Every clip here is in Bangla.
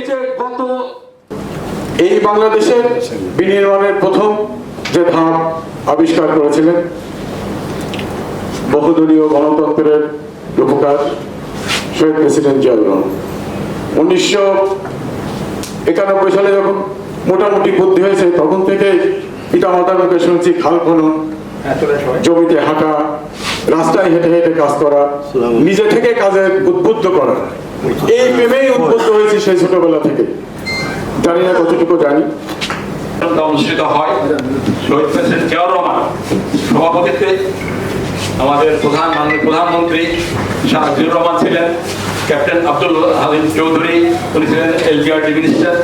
এই যে গত এই বাংলাদেশের বিনির্মাণের প্রথম যে ধাপ আবিষ্কার করেছিলেন বহুদলীয় গণতন্ত্রের রূপকার শহীদ প্রেসিডেন্ট জিয়াউর রহমান। উনিশশো একানব্বই সালে যখন মোটামুটি বুদ্ধি হয়েছে তখন থেকে পিতা মাতার মুখে শুনছি খাল খনন জমিতে হাঁটা রাস্তায় হেঁটে হেঁটে কাজ করা নিজে থেকে কাজে উদ্বুদ্ধ করা। প্রেমেই উদ্বুদ্ধ হয়েছি সেই ছোটবেলা থেকে। জানি না কতটুকু জানি। অনুষ্ঠিত হয়। শহীদ আমাদের প্রধান প্রধানমন্ত্রী শাহ রহমান ছিলেন, ক্যাপ্টেন আব্দুল হালিম চৌধুরী, উনি ছিলেন এলজিআরডি মিনিস্টার।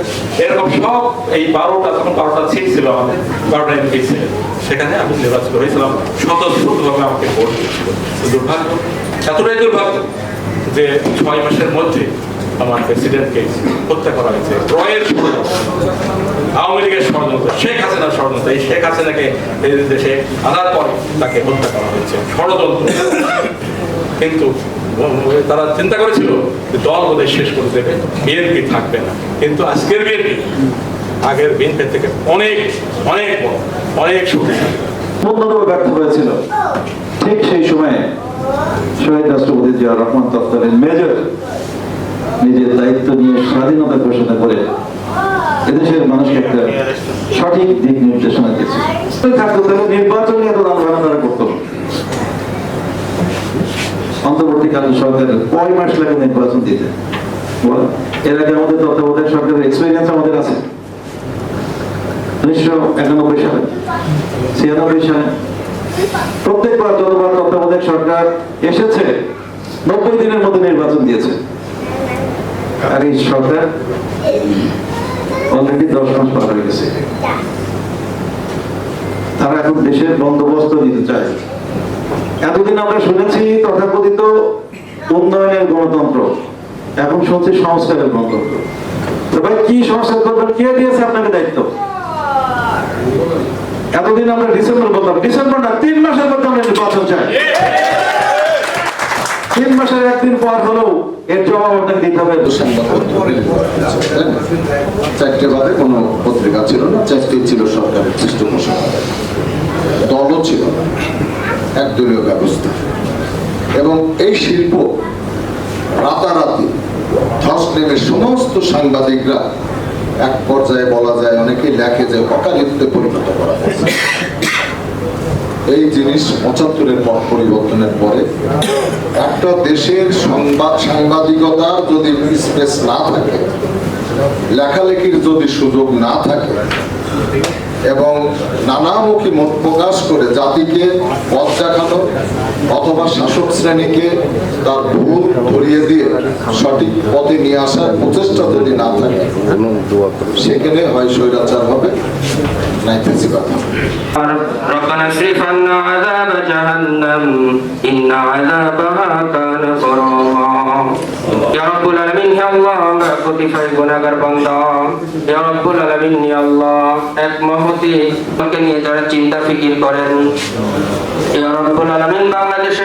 এরকম সব এই বারোটা, তখন বারোটা সিট ছিল আমাদের, বারোটা এমপি ছিল। সেখানে আমি নির্বাচিত হয়েছিলাম। স্বতঃস্ফূর্তভাবে আমাকে ভোট দুর্ভাগ্য, এতটাই দুর্ভাগ্য যে ছয় মাসের মধ্যে আমার প্রেসিডেন্টকে হত্যা করা হয়েছে। রয়ের আওয়ামী লীগের ষড়যন্ত্র, শেখ হাসিনার ষড়যন্ত্র, এই শেখ হাসিনাকে এই দেশে আনার পর তাকে হত্যা করা হয়েছে। ষড়যন্ত্র। কিন্তু তারা চিন্তা করেছিল যে দল ওদের শেষ করে দেবে বিএনপি থাকবে না। কিন্তু আজকের বিএনপি আগের বিএনপি থেকে অনেক অনেক অনেক শক্তিশালী। ব্যর্থ হয়েছিল। ঠিক সেই সময়ে শহীদ রাষ্ট্রপতি জিয়াউর রহমান তৎকালীন মেজর নিজের দায়িত্ব নিয়ে স্বাধীনতা ঘোষণা করে এদেশের মানুষকে একটা সঠিক দিক নির্দেশনা দিয়েছে। থাকতো তাহলে নির্বাচন করতো। অন্তর্বর্তীকালীন সরকারের কয় মাস লাগে নির্বাচন দিতে? এর আগে আমাদের তত্ত্বাবধায়ক সরকারের এক্সপিরিয়েন্স আমাদের আছে। উনিশশো একানব্বই সালে ছিয়ানব্বই সালে প্রত্যেকবার যতবার তত্ত্বাবধায়ক সরকার এসেছে নব্বই দিনের মধ্যে নির্বাচন দিয়েছে। এই সরকার অলরেডি দশ মাস পার হয়ে গেছে। তারা এখন দেশের বন্দোবস্ত নিতে চায়। এতদিন আমরা শুনেছি, তথাকথিত উন্নয়নের গণতন্ত্র এখন শুনছি সংস্কারের গণতন্ত্র। ভাই, কি সংস্কার করবেন? কে দিয়েছে আপনাকে দায়িত্ব? এতদিন আমরা ডিসেম্বর বলতাম ডিসেম্বর না, তিন মাসের মধ্যে আমরা নির্বাচন চাই। তিন মাসের একদিন পর হলেও এর জবাব আপনাকে দিতে হবে চারটে বাদে কোনো পত্রিকা ছিল না, চারটি ছিল সরকারের পৃষ্ঠপোষক। দলও ছিল না, একদলীয় ব্যবস্থা। এবং এই শিল্প রাতারাতি ধস নেমে সমস্ত সাংবাদিকরা এক পর্যায়ে বলা যায়, অনেকেই লেখে যে অকালিপ্তে পরিণত করা হয়েছে। এই জিনিস পঁচাত্তরের পর পরিবর্তনের পরে একটা দেশের সংবাদ সাংবাদিকতার যদি স্পেস না থাকে, লেখালেখির যদি সুযোগ না থাকে, এবং নানামুখী মত প্রকাশ করে জাতিকে পথ দেখানো অথবা শাসক শ্রেণীকে তার ভুল ধরিয়ে দিয়ে সঠিক পথে নিয়ে আসার প্রচেষ্টা যদি না থাকে সেখানে হয় স্বৈরাচার হবে নাই ফেসিবাদ হবে ربنا اصرف عنا عذاب جهنم إن عذابها كان غراما يا رب العالمين يا الله আমরা কোটিফাই গুনাহগার বান্দা ইয়া রব্বুল আলামিন ইয়া আল্লাহ এক মহতি আমাকে নিয়ে যারা চিন্তা ফিকির করেন ইয়া রব্বুল আলামিন বাংলাদেশের